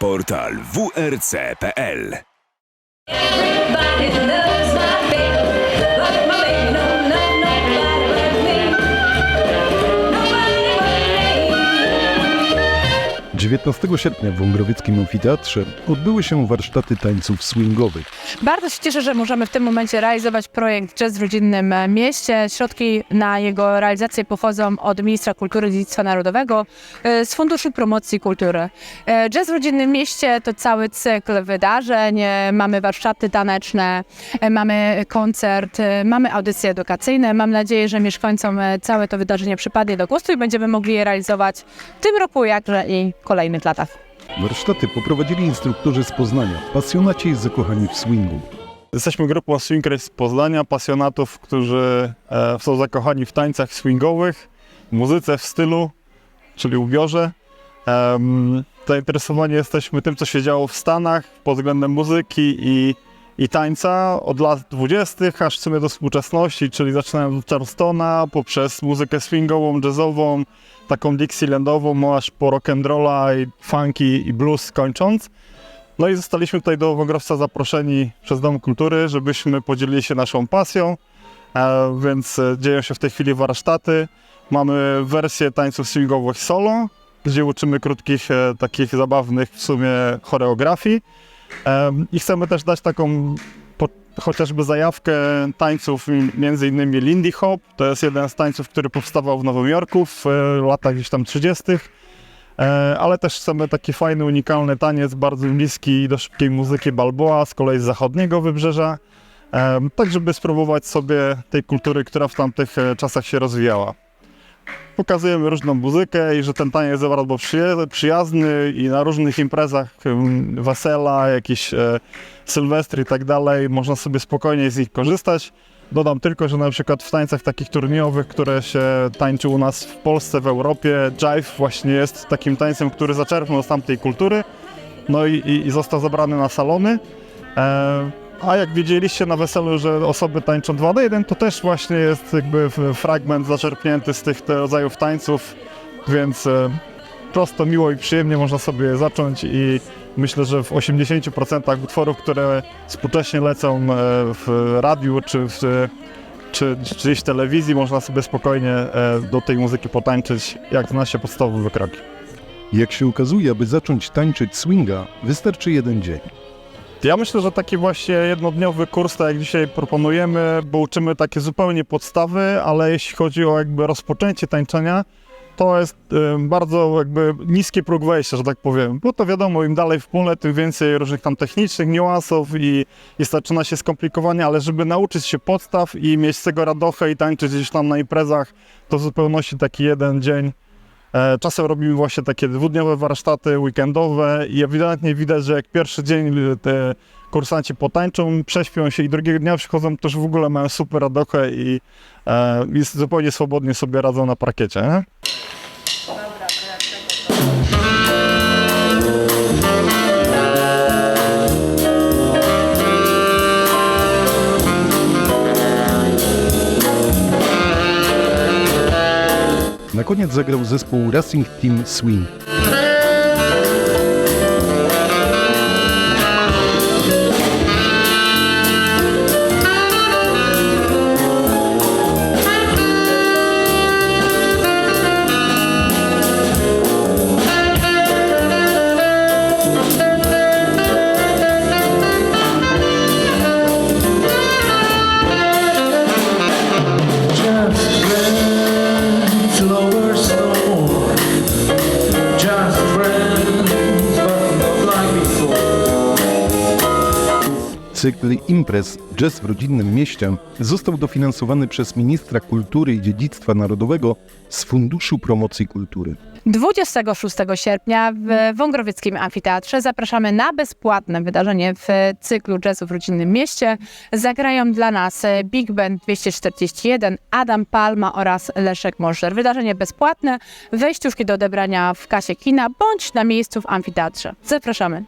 Portal wrc.pl 19 sierpnia w Wągrowieckim Amfiteatrze odbyły się warsztaty tańców swingowych. Bardzo się cieszę, że możemy w tym momencie realizować projekt Jazz w Rodzinnym Mieście. Środki na jego realizację pochodzą od Ministra Kultury i Dziedzictwa Narodowego e, z Funduszu Promocji Kultury. E, Jazz w Rodzinnym Mieście to cały cykl wydarzeń. E, Mamy warsztaty taneczne, mamy koncert, mamy audycje edukacyjne. Mam nadzieję, że mieszkańcom całe to wydarzenie przypadnie do gustu i będziemy mogli je realizować w tym roku, jakże i w kolejnych latach. Warsztaty poprowadzili instruktorzy z Poznania, pasjonaci i zakochani w swingu. Jesteśmy grupą Swing Race z Poznania, pasjonatów, którzy e, są zakochani w tańcach swingowych, muzyce w stylu, czyli ubiorze. Em, zainteresowani jesteśmy tym, co się działo w Stanach pod względem muzyki i, i tańca od lat 20. aż w sumie do współczesności, czyli zaczynając od Charlestona, poprzez muzykę swingową, jazzową, taką Dixielandową, aż po rock'n'rolla i funky i blues kończąc. No i zostaliśmy tutaj do Wągrowca zaproszeni przez Dom Kultury, żebyśmy podzielili się naszą pasją, e, więc e, dzieją się w tej chwili warsztaty. Mamy wersję tańców swingowych solo, gdzie uczymy krótkich, e, takich zabawnych w sumie choreografii. I chcemy też dać taką po, chociażby zajawkę tańców, między innymi Lindy Hop. To jest jeden z tańców, który powstawał w Nowym Jorku w e, latach gdzieś tam 30. E, ale też chcemy taki fajny, unikalny taniec, bardzo bliski do szybkiej muzyki Balboa, z kolei z zachodniego wybrzeża, tak żeby spróbować sobie tej kultury, która w tamtych e, czasach się rozwijała. Pokazujemy różną muzykę i że ten taniec jest bardzo przyjazny i na różnych imprezach, wesela, jakieś e, sylwestry i tak dalej, można sobie spokojnie z nich korzystać. Dodam tylko, że na przykład w tańcach takich turniejowych, które się tańczy u nas w Polsce, w Europie, jive właśnie jest takim tańcem, który zaczerpnął z tamtej kultury, no i, i, i został zabrany na salony. E, a jak widzieliście na weselu, że osoby tańczą 2 do 1, to też właśnie jest jakby fragment zaczerpnięty z tych rodzajów tańców, więc e, prosto, miło i przyjemnie można sobie zacząć i myślę, że w 80% utworów, które współcześnie lecą e, w radiu czy w czy, gdzieś telewizji, można sobie spokojnie e, do tej muzyki potańczyć, jak zna się podstawowe kroki. Jak się okazuje, aby zacząć tańczyć swinga, wystarczy jeden dzień. Ja myślę, że taki właśnie jednodniowy kurs, tak jak dzisiaj proponujemy, bo uczymy takie zupełnie podstawy, ale jeśli chodzi o jakby rozpoczęcie tańczenia, to jest bardzo jakby niski próg wejścia, że tak powiem, bo to wiadomo, im dalej w pole, tym więcej różnych tam technicznych niuansów i, i zaczyna się skomplikowanie, ale żeby nauczyć się podstaw i mieć z tego radochę i tańczyć gdzieś tam na imprezach, to w zupełności taki jeden dzień Czasem robimy właśnie takie dwudniowe warsztaty weekendowe i ewidentnie widać, że jak pierwszy dzień y, te kursanci potańczą, prześpią się i drugiego dnia przychodzą, to już w ogóle mają super radochę i, e, zupełnie swobodnie sobie radzą na parkiecie. Nie? Na koniec zagrał zespół Racing Team Swing. Cykl imprez Jazz w rodzinnym mieście został dofinansowany przez ministra kultury i dziedzictwa narodowego z Funduszu Promocji Kultury. 26 sierpnia w Wągrowieckim Amfiteatrze zapraszamy na bezpłatne wydarzenie w cyklu jazzu w rodzinnym mieście. Zagrają dla nas Big Band 241, Adam Palma oraz Leszek Możdżer. Wydarzenie bezpłatne, wejściówki do odebrania w kasie kina bądź na miejscu w amfiteatrze. Zapraszamy.